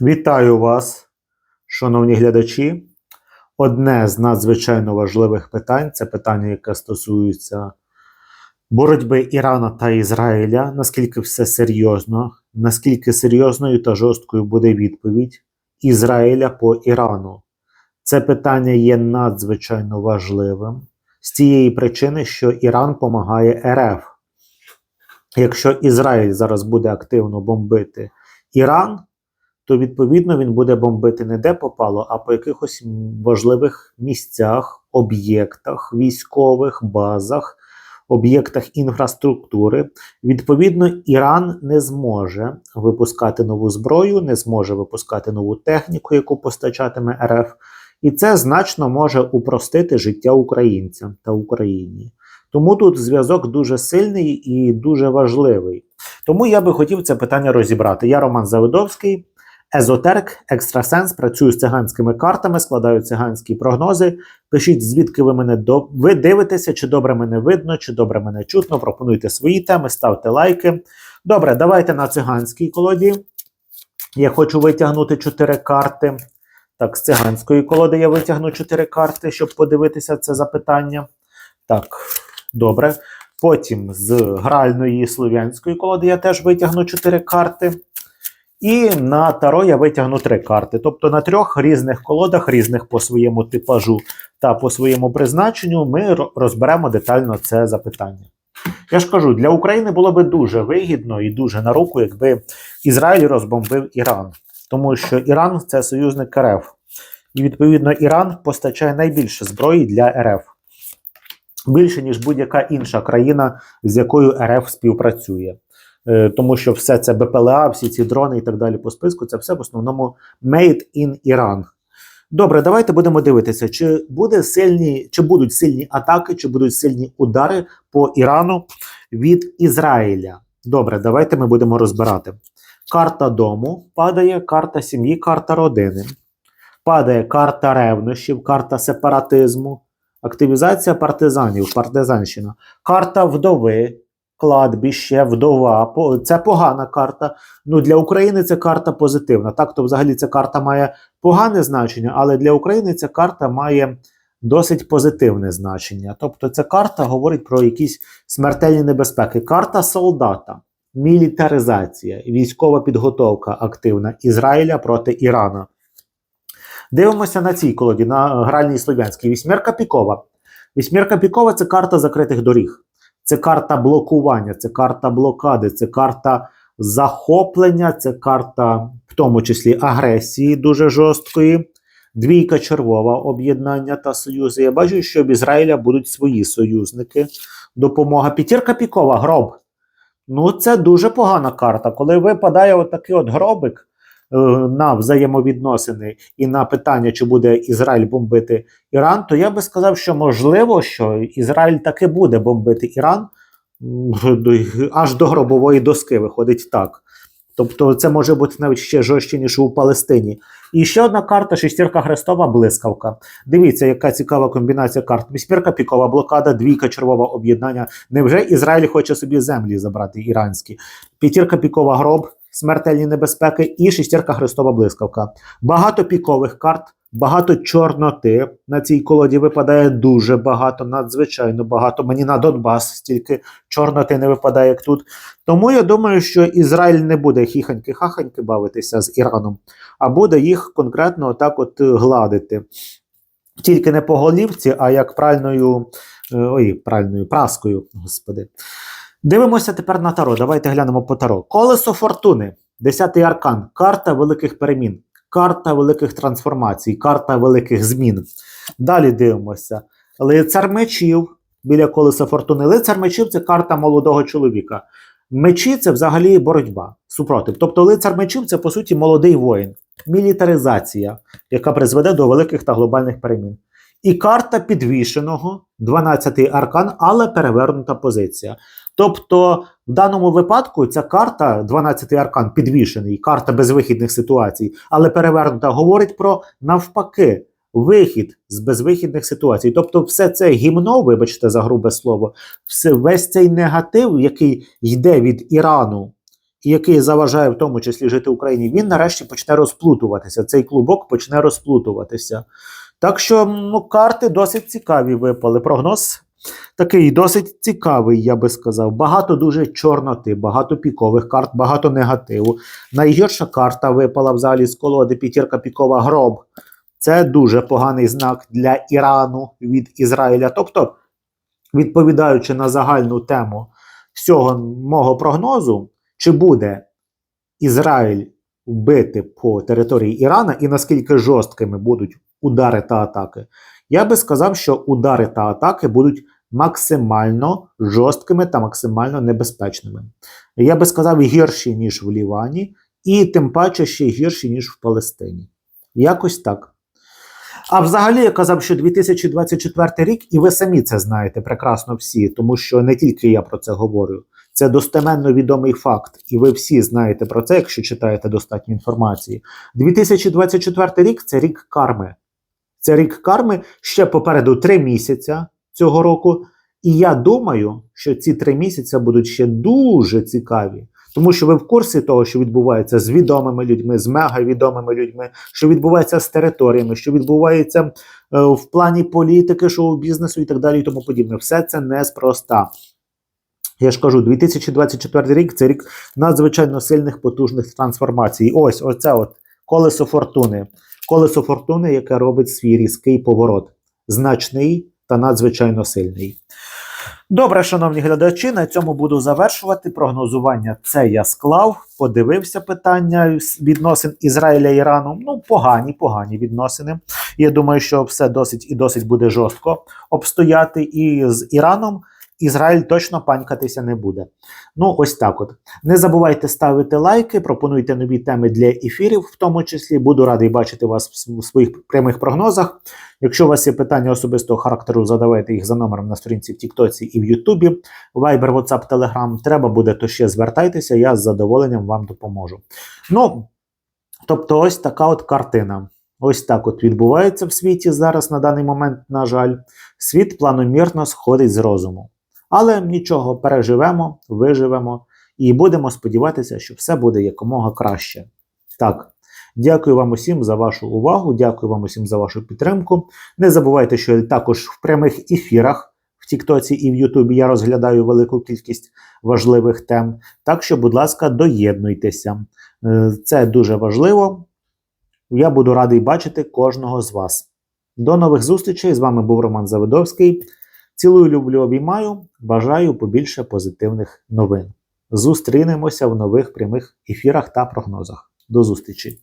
Вітаю вас, шановні глядачі. Одне з надзвичайно важливих питань це питання, яке стосується боротьби Ірана та Ізраїля. Наскільки все серйозно, наскільки серйозною та жорсткою буде відповідь Ізраїля по Ірану. Це питання є надзвичайно важливим з тієї причини, що Іран допомагає РФ. Якщо Ізраїль зараз буде активно бомбити Іран, то відповідно він буде бомбити не де попало, а по якихось важливих місцях, об'єктах, військових базах, об'єктах інфраструктури. Відповідно, Іран не зможе випускати нову зброю, не зможе випускати нову техніку, яку постачатиме РФ. І це значно може упростити життя українцям та Україні. Тому тут зв'язок дуже сильний і дуже важливий. Тому я би хотів це питання розібрати. Я Роман Завидовський, езотерик, екстрасенс, працюю з циганськими картами, складаю циганські прогнози. Пишіть, звідки ви мене до... ви дивитеся, чи добре мене видно, чи добре мене чутно. Пропонуйте свої теми, ставте лайки. Добре, давайте на циганській колоді. Я хочу витягнути чотири карти. Так, з циганської колоди я витягну чотири карти, щоб подивитися це запитання. Так, добре. Потім з гральної слов'янської колоди я теж витягну чотири карти. І на таро я витягну три карти. Тобто на трьох різних колодах, різних по своєму типажу та по своєму призначенню, ми розберемо детально це запитання. Я ж кажу, для України було би дуже вигідно і дуже на руку, якби Ізраїль розбомбив Іран. Тому що Іран це союзник РФ. І відповідно Іран постачає найбільше зброї для РФ. Більше, ніж будь-яка інша країна, з якою РФ співпрацює. Е, Тому що все це БПЛА, всі ці дрони і так далі по списку, це все в основному made in Iran. Добре, давайте будемо дивитися, чи буде сильні, чи будуть сильні атаки, чи будуть сильні удари по Ірану від Ізраїля. Добре, давайте ми будемо розбирати. Карта дому падає, карта сім'ї, карта родини. Падає карта ревнощів, карта сепаратизму, активізація партизанів, партизанщина, карта вдови, кладбище, вдова. Це погана карта. Ну, для України це карта позитивна. Так, то взагалі ця карта має погане значення, але для України ця карта має досить позитивне значення. Тобто, ця карта говорить про якісь смертельні небезпеки. Карта солдата, мілітаризація, військова підготовка активна Ізраїля проти Ірана. Дивимося на цій колоді, на гральній слов'янській. Вісьмерка пікова. Вісьмерка пікова це карта закритих доріг. Це карта блокування, це карта блокади, це карта захоплення, це карта, в тому числі, агресії дуже жорсткої. Двійка червова об'єднання та союзи. Я бачу, що в Ізраїля будуть свої союзники. Допомога. П'ятірка пікова, гроб. Ну, це дуже погана карта. Коли випадає отакий от гробик на взаємовідносини і на питання, чи буде Ізраїль бомбити Іран, то я би сказав, що можливо, що Ізраїль таки буде бомбити Іран аж до гробової доски виходить так. Тобто це може бути навіть ще жорстче, ніж у Палестині. І ще одна карта шестірка хрестова блискавка. Дивіться, яка цікава комбінація карт. Вісьмірка пікова блокада, двійка червова об'єднання. Невже Ізраїль хоче собі землі забрати іранські? П'ятірка пікова гроб, смертельні небезпеки і шестірка хрестова блискавка. Багато пікових карт, багато чорноти. На цій колоді випадає дуже багато, надзвичайно багато. Мені на Донбас стільки чорноти не випадає, як тут. Тому я думаю, що Ізраїль не буде хіханьки-хаханьки бавитися з Іраном, а буде їх конкретно отак от е, гладити. Тільки не по голівці, а як пральною, е, ой, пральною праскою, господи. Дивимося тепер на таро. Давайте глянемо по таро. Колесо фортуни, десятий аркан, карта великих перемін, карта великих трансформацій, карта великих змін. Далі дивимося. Лицар мечів біля колеса фортуни. Лицар мечів це карта молодого чоловіка. Мечі це взагалі боротьба, супротив. Тобто лицар мечів це по суті молодий воїн, мілітаризація, яка призведе до великих та глобальних перемін. І карта підвішеного, 12-й аркан, але перевернута позиція. Тобто, в даному випадку ця карта, 12-й аркан, підвішений, карта безвихідних ситуацій, але перевернута, говорить про навпаки. Вихід з безвихідних ситуацій. Тобто, все це гімно, вибачте за грубе слово, все, весь цей негатив, який йде від Ірану і який заважає в тому числі жити Україні, він нарешті почне розплутуватися. Цей клубок почне розплутуватися. Так що ну, карти досить цікаві випали. Прогноз такий досить цікавий, я би сказав. Багато дуже чорноти, багато пікових карт, багато негативу. Найгірша карта випала взагалі з колоди п'ятірка пікова гроб. Це дуже поганий знак для Ірану від Ізраїля. Тобто, відповідаючи на загальну тему всього мого прогнозу, чи буде Ізраїль вбити по території Ірана і наскільки жорсткими будуть удари та атаки, я би сказав, що удари та атаки будуть максимально жорсткими та максимально небезпечними. Я би сказав, гірші, ніж в Лівані, і тим паче ще гірші, ніж в Палестині. Якось так. А взагалі я казав, що 2024 рік, і ви самі це знаєте прекрасно всі, тому що не тільки я про це говорю. Це достеменно відомий факт, і ви всі знаєте про це, якщо читаєте достатньо інформації. 2024 рік це рік карми. Це рік карми ще попереду три місяця цього року. І я думаю, що ці три місяці будуть ще дуже цікаві. Тому що ви в курсі того, що відбувається з відомими людьми, з мегавідомими людьми, що відбувається з територіями, що відбувається е, в плані політики, шоу-бізнесу і так далі, і тому подібне. Все це неспроста. Я ж кажу, 2024 рік це рік надзвичайно сильних потужних трансформацій. Ось оце от колесо фортуни. Колесо фортуни, яке робить свій різкий поворот. Значний та надзвичайно сильний. Добре, шановні глядачі, на цьому буду завершувати. Прогнозування це я склав. Подивився питання відносин Ізраїля і Ірану. Ну, погані, погані відносини. Я думаю, що все досить і досить буде жорстко обстояти. І з Іраном Ізраїль точно панькатися не буде. Ну, ось так от. Не забувайте ставити лайки, пропонуйте нові теми для ефірів, в тому числі. Буду радий бачити вас в своїх прямих прогнозах. Якщо у вас є питання особистого характеру, задавайте їх за номером на сторінці в Тіктоці і в Ютубі. Viber, WhatsApp, Telegram. Треба буде, то ще звертайтеся, я з задоволенням вам допоможу. Ну, тобто, ось така от картина. Ось так от відбувається в світі зараз на даний момент, на жаль. Світ планомірно сходить з розуму. Але нічого, переживемо, виживемо і будемо сподіватися, що все буде якомога краще. Так, дякую вам усім за вашу увагу, дякую вам усім за вашу підтримку. Не забувайте, що також в прямих ефірах в Тіктоці і в Ютубі я розглядаю велику кількість важливих тем. Так що, будь ласка, доєднуйтеся. Е, Це дуже важливо. Я буду радий бачити кожного з вас. До нових зустрічей! З вами був Роман Завидовський. Цілую, люблю, обіймаю. Бажаю побільше позитивних новин. Зустрінемося в нових прямих ефірах та прогнозах. До зустрічі!